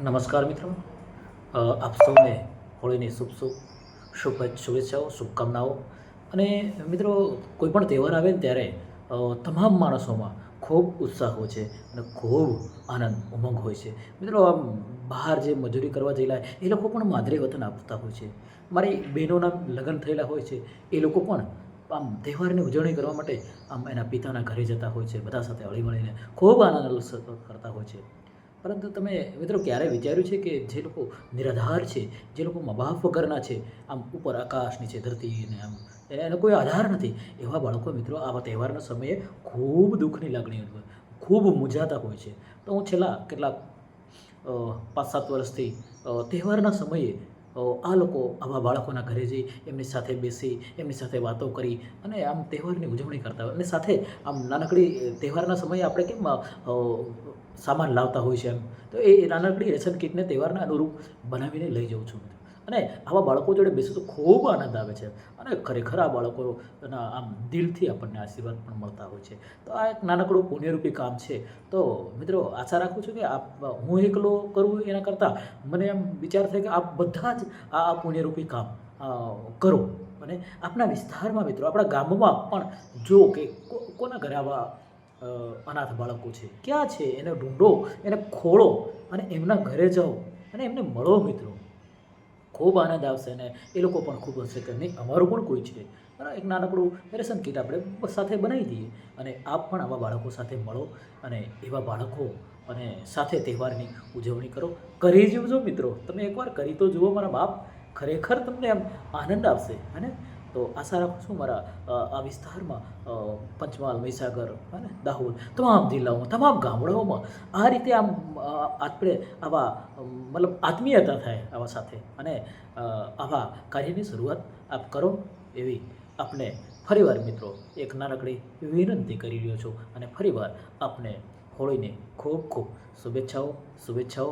નમસ્કાર મિત્રો. આપ સૌને હોળીની શુભ શુભ શુભ શુભેચ્છાઓ, શુભકામનાઓ. અને મિત્રો, કોઈ પણ તહેવાર આવે ને ત્યારે તમામ માણસોમાં ખૂબ ઉત્સાહ હોય છે અને ખૂબ આનંદ, ઉમંગ હોય છે. મિત્રો, આમ બહાર જે મજૂરી કરવા જયેલા એ લોકો પણ માદરે વતન આપતા હોય છે. મારી બહેનોના લગ્ન થયેલા હોય છે, એ લોકો પણ આમ તહેવારની ઉજવણી કરવા માટે આમ એના પિતાના ઘરે જતા હોય છે, બધા સાથે હળી મળીને ખૂબ આનંદ કરતા હોય છે. પરંતુ તમે મિત્રો ક્યારે વિચાર્યું છે કે જે લોકો નિરાધાર છે, જે લોકો મા બાપ વગરના છે, આમ ઉપર આકાશ, નીચે ધરતી ને આમ એનો કોઈ આધાર નથી. એવા બાળકો મિત્રો આવા તહેવારના સમયે ખૂબ દુઃખની લાગણી ખૂબ મૂંઝાતા હોય છે. તો હું છેલ્લા કેટલાક પાંચ સાત વર્ષથી તહેવારના સમયે આ લોકો આવા બાળકોના ઘરે જઈ એમની સાથે બેસી, એમની સાથે વાતો કરી અને આમ તહેવારની ઉજવણી કરતા હોય. અને સાથે આમ નાનકડી તહેવારના સમયે આપણે કેમ સામાન લાવતા હોય છે એમ. તો એ નાનકડી રેશન કીટને તહેવારના અનુરૂપ બનાવીને લઈ જાઉં છું. અને આવા બાળકો જોડે બેસું તો ખૂબ આનંદ આવે છે. અને ખરેખર આ બાળકોના આમ દિલથી આપણને આશીર્વાદ પણ મળતા હોય છે. તો આ એક નાનકડું પુણ્યરૂપી કામ છે. તો મિત્રો આશા રાખું છું કે આપ, હું એકલો કરું એના કરતાં મને એમ વિચાર થાય કે આપ બધા જ આ પુણ્યરૂપી કામ કરો. અને આપણા વિસ્તારમાં મિત્રો, આપણા ગામમાં પણ જો કો- કોના ઘરે આવા અનાથ બાળકો છે? ક્યાં છે? એને ઢૂંઢો, એને ખોળો અને એમના ઘરે જાઓ અને એમને મળો મિત્રો. ખૂબ આનંદ આવશે ને એ લોકો પણ ખૂબ હશે કે નહીં, અમારું પણ કોઈ છે. બરાબર એક નાનકડું રેશન કીટ આપણે સાથે બનાવી દઈએ અને આપ પણ આવા બાળકો સાથે મળો અને એવા બાળકો અને સાથે તહેવારની ઉજવણી કરો. કરી જોજો મિત્રો. તમે એકવાર કરી તો જુઓ મારા બાપ. ખરેખર તમને આમ આનંદ આવશે અને તો આશા રાખું છું મારા આ વિસ્તારમાં પંચમહાલ, મહીસાગર, અને દાહોદ, તમામ જિલ્લાઓમાં, તમામ ગામડાઓમાં આ રીતે આમ આપણે આવા મતલબ આત્મીયતા થાય આવા સાથે. અને આવા કાર્યની શરૂઆત આપ કરો એવી આપને ફરીવાર મિત્રો એક નાનકડી વિનંતી કરી રહ્યો છું. અને ફરીવાર આપને હોળીની ખૂબ ખૂબ શુભેચ્છાઓ શુભેચ્છાઓ.